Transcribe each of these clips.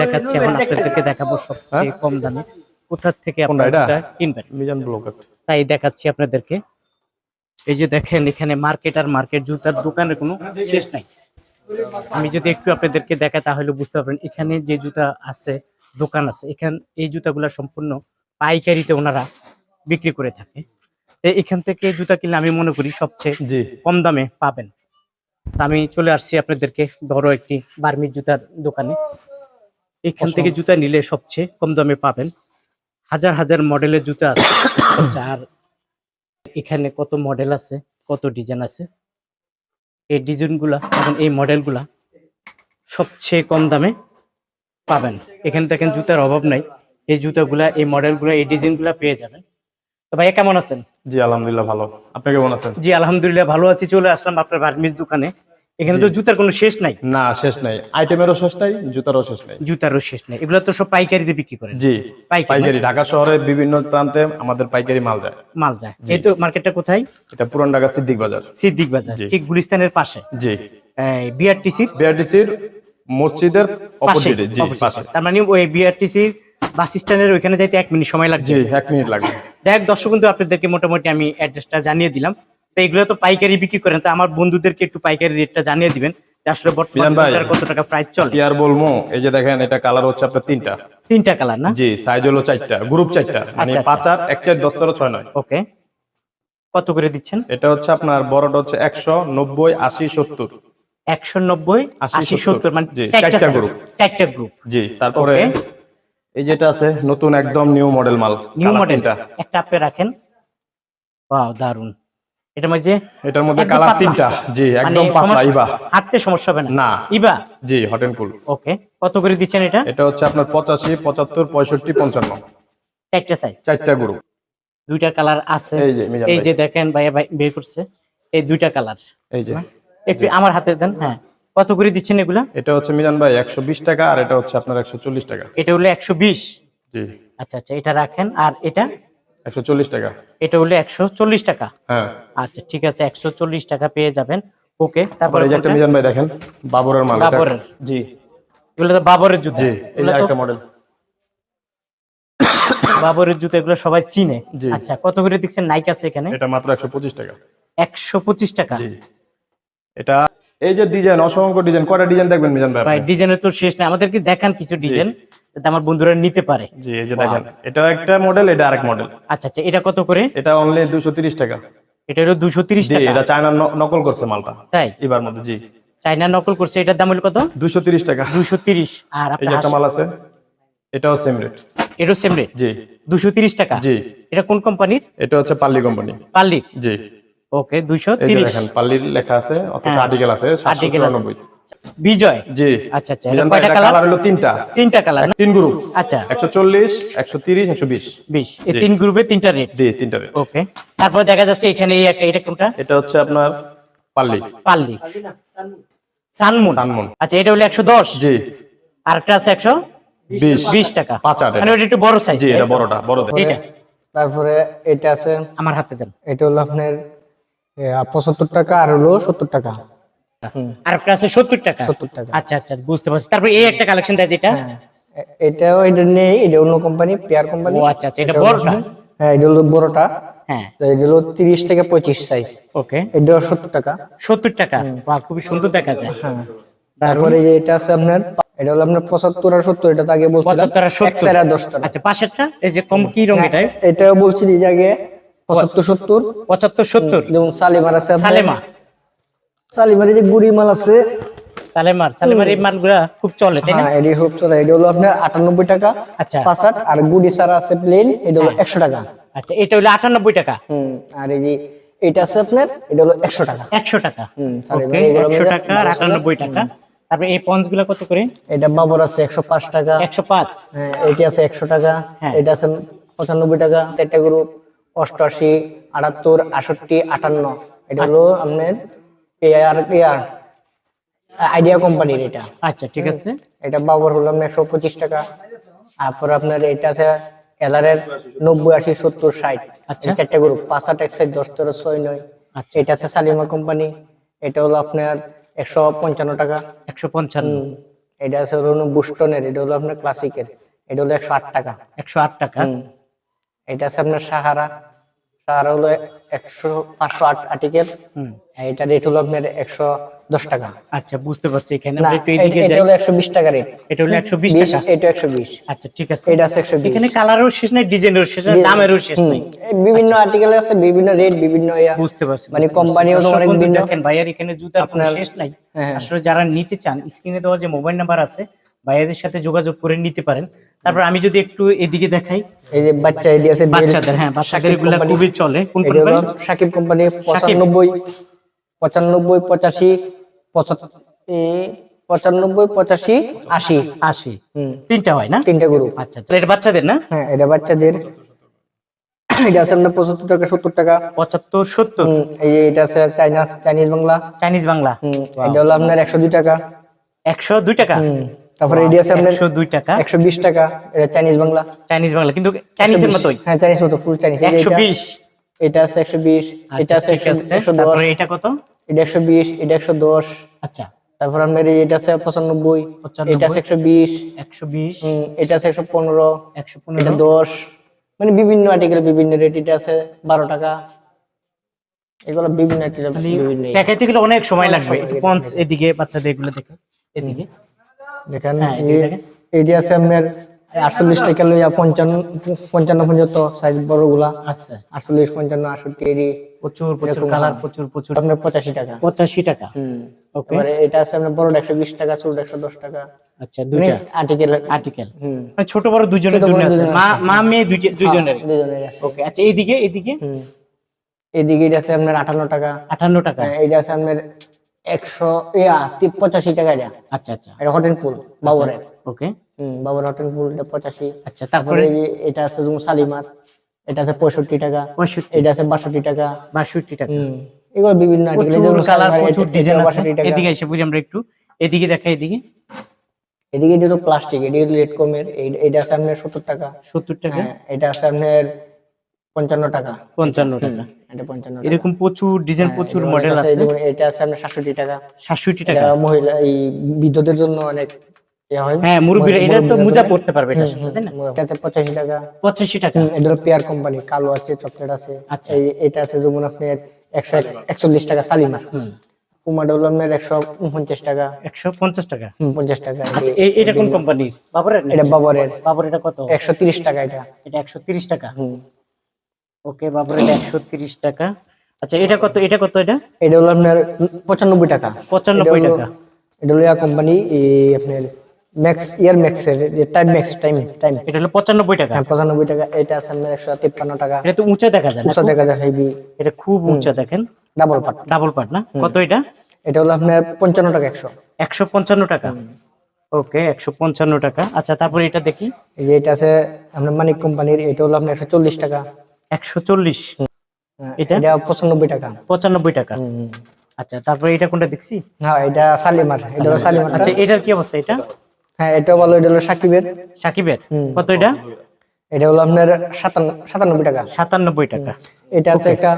দেখাচ্ছি এখন আপনাদেরকে দেখাবো সবচেয়ে কম দামে। কোথা থেকে আপনারা? কিনবেন? মিজান তাই দেখাচ্ছি আপনাদেরকে। এই যে দেখেন এখানে মার্কেট আর মার্কেট জুতার দোকানের কোনো শেষ নাই। আমি যদি একটু আপনাদেরকে দেখাই তাহলে বুঝতে পারবেন এখানে যে জুতা আছে দোকান আছে এখান এই জুতাগুলো সম্পূর্ণ পাইকারিতে ওনারা বিক্রি করে থাকে। এখান থেকে জুতা কিনলে আমি মনে করি সবচেয়ে কম দামে পাবেন। তা আমি চলে আসছি আপনাদেরকে বড় একটি বার্মির জুতার দোকানে। এখান থেকে জুতা নিলে সবচেয়ে কম দামে পাবেন। হাজার হাজার মডেলের জুতা আছে। আর এখানে কত মডেল আছে কত ডিজাইন আছে। এই ডিজাইনগুলা এবং এই মডেলগুলা সবচেয়ে কম দামে পাবেন। এখানে দেখেন জুতার অভাব নাই। এই জুতাগুলা এই মডেলগুলা এই ডিজাইনগুলা পেয়ে যাবেন। তো ভাইয়া কেমন আছেন? জি আলহামদুলিল্লাহ ভালো। আপনি কেমন আছেন? জি আলহামদুলিল্লাহ ভালো আছি। চলে আসলাম আপনার বার্মিজ দোকানে। এখানে তো জুতার কোনো শেষ নাই। না শেষ নাই। আইটেমেরও শেষ নাই জুতারও শেষ নাই। জুতারও শেষ নাই। এগুলো তো সব পাইকারিতে বিক্রি করেন। জি পাইকারি পাইকারি। ঢাকা শহরের বিভিন্ন প্রান্তে আমাদের পাইকারি মাল যায়। মাল যায়। এই তো মার্কেটটা কোথায়? এটা পুরান ঢাকা সিদ্দিক বাজার। সিদ্দিক বাজার ঠিক গুলিস্তানের পাশে। জি। বিআরটিসির বিআরটিসির মসজিদের অপোজিটে জি পাশে। তার মানে ওই বিআরটিসির বাস স্ট্যান্ডের ওইখানে যাইতে এক মিনিট সময় লাগছে জি এক মিনিট লাগবে। দেখ দর্শক কিন্তু আপনাদেরকে মোটামুটি আমি অ্যাড্রেসটা জানিয়ে দিলাম। তো এগুলো তো পাইকারি বিক্রি করেন তো আমার বন্ধুদেরকে একটু পাইকারি রেটটা জানিয়ে দিবেন আসলে বর্তমানে কত টাকা প্রাইস চলে। কি আর বলব? এই যে দেখেন এটা কালার হচ্ছে আপনার তিনটা। তিনটা কালার না? জি সাইজ হলো চারটা গ্রুপ চারটা মানে আচ্ছা, পাঁচ আর এক চার দশ তেরো ছয় নয়। ওকে কত করে দিচ্ছেন? এটা হচ্ছে আপনার বড়টা হচ্ছে একশো নব্বই আশি সত্তর। একশো নব্বই আশি, সত্তর। মানে চারটা group। চারটা গ্রুপ জি তারপরে এই যেটা আছে নতুন একদম নিউ মডেল মাল নিউ Colour মডেল তিনটা। একটা আপনি রাখেন। ওয়াও দারুণ এটা মাঝে এটার মধ্যে কালার তিনটা। জি মানে একদম পাতলা ইবা হাঁটতে সমস্যা হবে না। না। ইবা জি হট এন্ড কুল ওকে কত করে দিচ্ছেন এটা? এটা হচ্ছে আপনার পঁচাশি পঁচাত্তর পঁয়ষট্টি পঞ্চান্ন। চারটা সাইজ চারটা গ্রুপ দুইটা কালার আছে। এই যে, ভাই। দেখেন ভাইয়া ভাই বের করছে। এই দুইটা কালার এই যে। একটু আমার হাতে দেন হ্যাঁ। কত করে দিচ্ছেন এগুলা? এটা হচ্ছে মিজান ভাই একশো বিশ টাকা আর এটা হচ্ছে আপনার একশো চল্লিশ টাকা। এটা হলো একশো বিশ? জি। আচ্ছা আচ্ছা এটা রাখেন। আর এটা? একশো চল্লিশ টাকা। এটা হলো একশো চল্লিশ টাকা। হ্যাঁ। আচ্ছা ঠিক আছে একশো চল্লিশ টাকা পেয়ে যাবেন। ওকে তারপরে এই যে একটা মিজান ভাই দেখেন বাবরের মাল। বাবরের। জি। এগুলো তো বাবরের জুতো। জি এই আরেকটা মডেল বাবরের জুতো এগুলো সবাই চিনে। আচ্ছা কত করে দিচ্ছেন নাইক আছে এখানে? এটা মাত্র একশো পঁচিশ টাকা। একশো পঁচিশ টাকা। জি। এটা এই যে ডিজাইন অসংখ্য ডিজাইন কয়টা ডিজাইন দেখবেন মিজান ভাই ভাই? ডিজাইনের তো শেষ নাই। আমাদেরকে দেখান কিছু ডিজাইন যাতে আমার বন্ধুরা নিতে পারে। জি এই যে দেখেন। এটা একটা মডেল এটা আরেক মডেল আচ্ছা আচ্ছা এটা কত করে? এটা অনলি দুশো তিরিশ টাকা। এটা হলো দুশো তিরিশ জি টাকা। এটা চায়না নকল করছে মালটা। তাই? এবার মধ্যে জি। চাইনা নকল করছে এটার দাম হলো কত? দুশো তিরিশ টাকা। দুশো তিরিশ। আর এই যে একটা মাল আছে এটাও সেম রেট এটাও সেম রেট জি। দুশো তিরিশ টাকা? জি। এটা কোন কোম্পানির এটা হচ্ছে পাল্লি কোম্পানি পাল্লির। জি। ওকে দুশো এই যে দেখেন পাল্লির লেখা আছে অথচ হ্যাঁ। আর্টিকেল আছে সাতশো Article আছে। চুরানব্বই। বিজয়? জি। আচ্ছা আচ্ছা এটা কয়টা কালার কালার হলো তিনটা। তিনটা কালার তিন গ্রুপ আচ্ছা। একশো চল্লিশ একশো তিরিশ একশো বিশ। বিশ। এই তিন গ্রুপে তিনটা রেট জি তিনটা রেট ওকে তারপর দেখা যাচ্ছে এখানে এই একটা এটা কোনটা? এটা হচ্ছে আপনার পাল্লি। পাল্লি। সানমুন। সানমুন। আচ্ছা এটা হলো একশো দশ। জি। আর একটা আছে একশো বিশ। বিশ টাকা। পাঁচ আট মানে ওটা একটু বড় সাইজ জি এটা বড়টা বড় এটা। তারপরে এটা আছে আমার হাতে দেন। এটা হলো আপনার পঁচাত্তর টাকা আর হলো সত্তর টাকা। আর একটা আছে সত্তর টাকা? 70 টাকা। আচ্ছা আচ্ছা বুঝতে পারছি। তারপর এই একটা কালেকশন দেয় যেটা? এটাও এটা নেই এটা অন্য কোম্পানি পেয়ার কোম্পানি ও আচ্ছা আচ্ছা এটা বড়টা? হ্যাঁ এটা হলো বড়টা। হ্যাঁ। এটা হলো তিরিশ থেকে পঁচিশ সাইজ ওকে। এটা সত্তর টাকা। সত্তর টাকা? বাহ খুবই সুন্দর দেখা যায়। হ্যাঁ। তারপরে যে এটা আছে আপনার এটা হলো আপনার পঁচাত্তর আর সত্তর এটা তো আগে বলছিলাম। পঁচাত্তর আর এক সত্তর চার আর দশ টাকা আচ্ছা পাশেরটা? এই যে কম কি রং এটা এটাও বলছি এই জায়গায় পঁচাত্তর সত্তর? পঁচাত্তর সত্তর। সালিমার আছে সালেমা। সালিমার যে গুড়ি মাল আছে। সালেমার সালেমার এই মালগুলা খুব চলে তাই না? হ্যাঁ খুব চলে। এটা হলো আপনার টাকা। আচ্ছা। পাঁচ আর গুড়ি সারা আছে প্লেন এটা হলো একশো টাকা। আচ্ছা এটা হলো আটানব্বই টাকা। হুম আর এই যে এটা আছে আপনার এটা হলো একশো টাকা। একশো টাকা। হুম, ওকে টাকা আর আটানব্বই টাকা। তারপরে এই পঞ্চগুলা কত করে? এটা বাবর আছে একশো পাঁচ টাকা। একশো পাঁচ। হ্যাঁ এটি আছে একশো টাকা। হ্যাঁ। এটা আছে পঁচানব্বই টাকা। চারটা গ্রুপ অষ্টআশি আটাত্তর আষট্টি আটান্ন। এটা হলো আপনার এয়ার এয়ার আইডিয়া কোম্পানির এটা। আচ্ছা ঠিক আছে। এটা বাবর হলো আপনার একশো পঁচিশ টাকা। তারপর আপনার এটা আছে এলারের নব্বই আশি সত্তর ষাট। আচ্ছা। চারটা গ্রুপ পাঁচ আট এক সাইড দশ তেরো ছয় নয়। আচ্ছা। এটা আছে সালিমা কোম্পানি এটা হলো আপনার একশো পঞ্চান্ন টাকা। একশো পঞ্চান্ন। এটা আছে হলো বুস্টনের। এটা হলো আপনার ক্লাসিকের এটা হলো একশো আট টাকা। একশো আট টাকা। এটা আছে আপনার সাহারা। সাহারা হলো একশো পাঁচশো আট আর্টিকেল এটা রেট হলো আপনার একশো দশ টাকা। আচ্ছা বুঝতে পারছি এখানে। না এটা হলো একশো বিশ টাকা রেট এটা হলো একশো বিশ টাকা। এটা একশো বিশ। আচ্ছা ঠিক আছে। এটা আছে একশো বিশ। এখানে কালারও শেষ নাই ডিজাইনেরও শেষ নাই দামেরও শেষ নাই। বিভিন্ন আর্টিকেল আছে বিভিন্ন রেট বিভিন্ন ইয়া। বুঝতে পারছি মানে কোম্পানিও দর্শক অনেক বিভিন্ন দেখেন ভাইয়ার এখানে কোনো আপনার- শেষ নাই। হ্যাঁ। আসলে যারা নিতে চান স্ক্রিনে দেওয়া যে মোবাইল নাম্বার আছে ভাইয়াদের সাথে যোগাযোগ করে নিতে পারেন। তারপর আমি যদি একটু এদিকে দেখাই। এই যে বাচ্চা আছে বাচ্চাদের হ্যাঁ বাচ্চাদের এগুলা খুবই চলে। কোন কোম্পানি? সাকিব কোম্পানি পঁচানব্বই পঁচানব্বই পঁচাশি পঁচাত্তর পঁচানব্বই পঁচাশি আশি। আশি। হুম। তিনটা হয় না? তিনটা গ্রুপ আচ্ছা এটা বাচ্চাদের না? হ্যাঁ এটা বাচ্চাদের। এটা আছে আপনার পঁচাত্তর টাকা সত্তর টাকা। পঁচাত্তর সত্তর? এই যে এটা আছে Chinese Chinese Bangla. Chinese Bangla. হুম, এটা হলো আপনার একশো দুই টাকা। একশো দুই টাকা? হুম, তারপরে এডি আছে আপনার একশো দুই টাকা? একশো বিশ টাকা এটা চাইনিজ বাংলা। চাইনিজ বাংলা কিন্তু চাইনিজের মতোই? হ্যাঁ চাইনিজ মতো ফুল চাইনিজ এই যে একশো এটা- বিশ? এটা আছে একশো বিশ এটা আছে ঠিক আছে। একশো দশ। তারপরে এটা কত? এটা একশো বিশ এটা একশো দশ। আচ্ছা। তারপর আপনার এটা আছে পঁচানব্বই পঁচানব্বই। এটা আছে একশো বিশ। একশো বিশ? হুম, এটা আছে একশো পনেরো। একশো এটা পনেরো দশ। মানে বিভিন্ন আর্টিকেল বিভিন্ন রেট এটা আছে বারো টাকা। এগুলো বিভিন্ন article বিভিন্ন ইয়ে। দেখাইতে গেলে অনেক সময় লাগবে। একটু পঞ্চ এদিকে বাচ্চাদের এগুলো দেখে এদিকে। দেখেন হ্যাঁ। এইটি আছে। আপনার আটচল্লিশ টাকা লইয়া পঞ্চান্ন পঞ্চান্ন পর্যন্ত সাইজ আচ্ছা। আটচল্লিশ পঞ্চান্ন আটষট্টি প্রচুর প্রচুর কালার প্রচুর প্রচুর। আপনার পঁচাশি টাকা। পঁচাশি টাকা। হুম। ওকে এবারে এটা আছে আপনার বড় একশো বিশ টাকা ছোট একশো দশ টাকা। আচ্ছা দুইটা। আর্টিকেল আর্টিকেল হুম। মানে ছোট বড় দুজনের ছোট জন্য আছে। মা মা মেয়ে দুজনের আছে। ওকে আচ্ছা এইদিকে এইদিকে? হুম। এদিকে এটা আছে আপনার আটান্ন টাকা। আটান্ন টাকা। হ্যাঁ, এটা আছে আপনার একশো ইয়া পঁচাশি টাকা এটা। আচ্ছা আচ্ছা। এটা হটেন ফুল বাবরের ওকে হুম বাবর হটেন ফুল এটা পঁচাশি। আচ্ছা তারপরে? এটা আছে এটা আছে পঁয়ষট্টি টাকা। পঁয়ষট্টি। এটা আছে বাষট্টি টাকা। বাষট্টি টাকা। হুম এগুলো বিভিন্ন আর্টিকেল কালার প্রচুর ডিজাইন আছে। এদিকে এসে বুঝি আমরা একটু। এদিকে দেখা এদিকে? এদিকে এটা তো প্লাস্টিক এদিকে লেট কমের এটা আছে আপনার সত্তর টাকা। সত্তর টাকা? হ্যাঁ এটা আছে আপনার পঞ্চান্ন টাকা। পঞ্চান্ন টাকা। এটা পঞ্চান্ন এরকম প্রচুর ডিজাইন প্রচুর মডেল আছে। এটা আছে আপনার সাতষট্টি টাকা। সাতষট্টি টাকা। মহিলা এই বিদ্যুতের জন্য অনেক ইয়ে হ্যাঁ। মুরব্বীরা এটা তো মোজা পড়তে পারবে এটা তাই না? এটা আছে পঁচাশি টাকা। পঁচাশি টাকা। এটা হলো পেয়ার কোম্পানি কালো আছে চকলেট আছে। আচ্ছা। এটা আছে যেমন আপনার একশো একচল্লিশ টাকা সালিমার। পুমাটা হলো আপনার একশো পঞ্চাশ টাকা। একশো পঞ্চাশ টাকা। হুম, পঞ্চাশ টাকা। আচ্ছা এটা কোন কোম্পানির? বাবরের এটা বাবরের। বাবর এটা কত? একশো তিরিশ টাকা এটা। এটা একশো তিরিশ টাকা। হুম। ওকে বাবর একশো তিরিশ টাকা। আচ্ছা এটা কত এটা কত এটা? এটা হলো আপনার পঁচানব্বই টাকা। পঁচানব্বই টাকা। এটা হলো কোম্পানি আপনার ম্যাক্স ইয়ার ম্যাক্সের যে টাইম ম্যাক্স টাইম টাইম এটা হলো পঁচানব্বই টাকা। হ্যাঁ পঁচানব্বই টাকা। এটা আছে আপনার একশো তিপ্পান্ন টাকা। এটা তো উঁচা দেখা যায় উষা দেখা যায় হেভি এটা খুব উঁচা দেখেন। ডাবল পাট ডাবল পার্ট না? কত এটা? এটা হলো আপনার পঞ্চান্ন টাকা একশো। একশো পঞ্চান্ন টাকা। ওকে একশো পঞ্চান্ন টাকা। আচ্ছা তারপরে এটা দেখি। এই যে এটা আছে আপনার মানিক কোম্পানির এটা হলো আপনার একশো চল্লিশ টাকা। একশো চল্লিশ। হ্যাঁ, এটা? পঁচানব্বই টাকা। পঁচানব্বই টাকা। আচ্ছা তারপরে এটা কোনটা দেখছি? হ্যাঁ এটা সালিমার এটা হলো সালিমার আচ্ছা এটার কি অবস্থা এটা? হ্যাঁ এটা ভালো এটা হলো সাকিবের। সাকিবের? কত এটা? এটা হলো আপনার সাতানব্বই টাকা। সাতানব্বই টাকা। এটা আছে একটা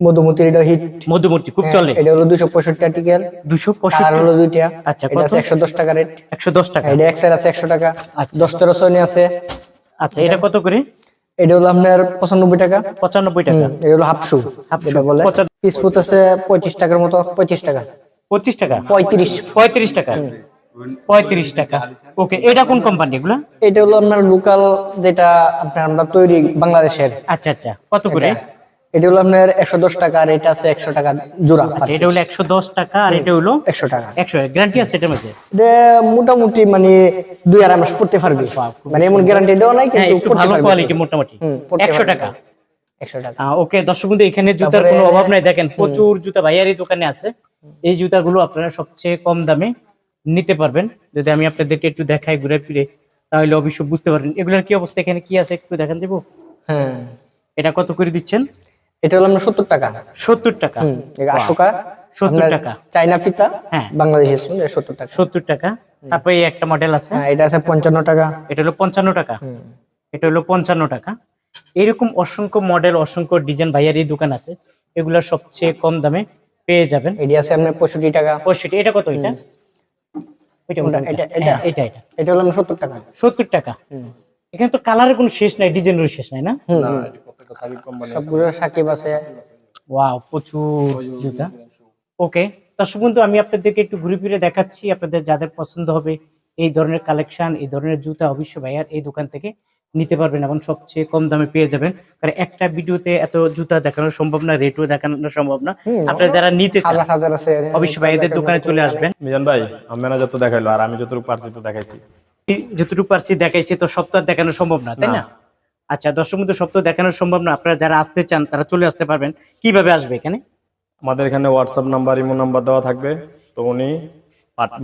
মধুমতির এটা হিট মধুমূর্তি খুব চলে। এটা হলো দুশো পঁয়ষট্টি আর্টিকেল দুশো আর হলো দুইটা। আচ্ছা, কত? আছে একশো দশ টাকা রেট একশো দশ টাকা। এটা এক্সের আছে একশো টাকা। আচ্ছা। দশ তেরো সৈনি আছে। আচ্ছা এটা কত করে? এটা হলো আপনার পঁচানব্বই টাকা। পঁচানব্বই টাকা। এটা হলো হাফ শু হাফ যেটা বলে পিস ফুট আছে পঁয়ত্রিশ টাকার মতো পঁয়ত্রিশ টাকা। পঁচিশ টাকা? পঁয়ত্রিশ। পঁয়ত্রিশ টাকা? পঁয়ত্রিশ টাকা। ওকে এটা কোন কোম্পানি এগুলো? এটা হলো আপনার লোকাল যেটা আপনার আমরা তৈরি বাংলাদেশের। আচ্ছা আচ্ছা। কত করে? এটা। হলো আপনার একশো দশ টাকা আর এটা আছে একশো টাকা জোড়া আচ্ছা এটা হলো একশো দশ টাকা আর এটা হলো একশো টাকা। একশো গ্যারান্টি আছে এটার মধ্যে? এটা মোটামুটি মানে দুই আড়াই মাস পড়তে পারবি। মানে এমন গ্যারান্টি দেওয়া নাই হ্যাঁ কিন্তু ভালো কোয়ালিটি মোটামুটি। একশো টাকা। ওকে দর্শক বন্ধু এখানে জুতার কোনো অভাব নাই। দেখেন প্রচুর জুতা ভাইয়ারি দোকানে আছে। এই জুতাগুলো আপনারা সবচেয়ে কম দামে নিতে পারবেন। যদি আমি আপনাদেরকে একটু দেখাই ঘুরে ফিরে তাহলে অবশ্য বুঝতে পারবেন। এগুলোর কি অবস্থা? এখানে কি আছে? একটু দেখান দেবো? হ্যাঁ। এটা কত করে দিচ্ছেন? এটা হলো আপনার সত্তর টাকা। সত্তর টাকা। আশোকা 70 টাকা। চাইনা ফিতা হ্যাঁ। বাংলাদেশের সত্তর টাকা। সত্তর টাকা। তারপরে এই একটা মডেল আছে। হ্যাঁ এটা আছে পঞ্চান্ন টাকা। এটা হলো পঞ্চান্ন টাকা। এটা হলো পঞ্চান্ন টাকা। এরকম অসংখ্য মডেল অসংখ্য ডিজাইন ভাইয়ারি দোকান আছে। এগুলা সবচেয়ে কম দামে পেয়ে যাবেন। এটি আছে আপনার পঁয়ষট্টি টাকা। পঁয়ষট্টি। এটা কত এটা? হ্যাঁ, এটা এটা। এটা হলো সত্তর টাকা। সত্তর টাকা। এখানে তো কালারের কোনো শেষ নাই ডিজাইনের শেষ নাই না? হুম না, হুম। সাকিব কোম্পানি সবগুলো সাকিব আছে। ওয়াও প্রচুর জুতা। ওকে দর্শক বন্ধু আমি আপনাদেরকে একটু ঘুরে ফিরে দেখাচ্ছি। আপনাদের যাদের পছন্দ হবে এই ধরনের কালেকশন এই ধরনের জুতা অবশ্যই ভাইয়ার এই দোকান থেকে নিতে পারবেন এবং সবচেয়ে কম দামে পেয়ে যাবেন। কারণ একটা ভিডিওতে এত জুতা দেখানো সম্ভব না রেটও দেখানো সম্ভব না। আপনারা যারা নিতে চান হাজার হাজার আছে। অবশ্যই ভাইয়াদের দোকানে চলে আসবেন। মিজান ভাই আমি ম্যানেজার দেখাইলো আর আমি যতটুকু পারছি তো দেখাইছি। যতটুকু পারছি দেখাইছি তো সব তো আর দেখানো সম্ভব না তাই না। আচ্ছা দর্শক বন্ধু সব তো দেখানো সম্ভব না। আপনারা যারা আসতে চান তারা চলে আসতে পারবেন। কীভাবে আসবে এখানে? আমাদের এখানে হোয়াটসঅ্যাপ নাম্বার ইমো নাম্বার দেওয়া থাকবে। তো উনি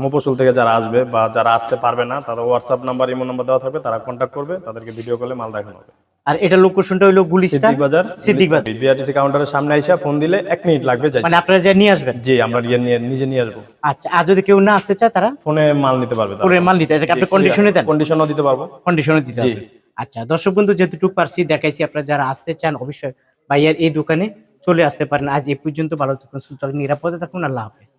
মফস্বল থেকে যারা আসবে বা যারা আসতে পারবে না তারা হোয়াটসঅ্যাপ নাম্বার ইমো নাম্বার দেওয়া থাকবে। তারা কন্ট্যাক্ট করবে তাদেরকে ভিডিও কলে মাল দেখানো হবে। আর এটা লোকেশনটা হইল গুলিস্তান বাজার। সিদ্দিক বাজার। বিআরটিসি কাউন্টারের সামনে এসে ফোন দিলে এক মিনিট লাগবে যাই মানে আপনারা যে নিয়ে আসবেন? জি আমরা ইয়ে নিয়ে নিজে নিয়ে আসব। আচ্ছা আর যদি কেউ না আসতে চায় তারা? ফোনে মাল নিতে পারবে পুরো মাল নিতে এটাকে আপনি কন্ডিশনে দেন? কন্ডিশনও দিতে পারব। কন্ডিশনে দিতে জি। আচ্ছা দর্শক বন্ধু যেটুকু পারছি দেখাইছি আপনারা যারা আসতে চান অবশ্যই ভাইয়ার এই দোকানে চলে আসতে পারেন। আজ এই পর্যন্ত ভালো থাকুন থাকুন, নিরাপদে থাকুন আল্লাহ হাফেজ।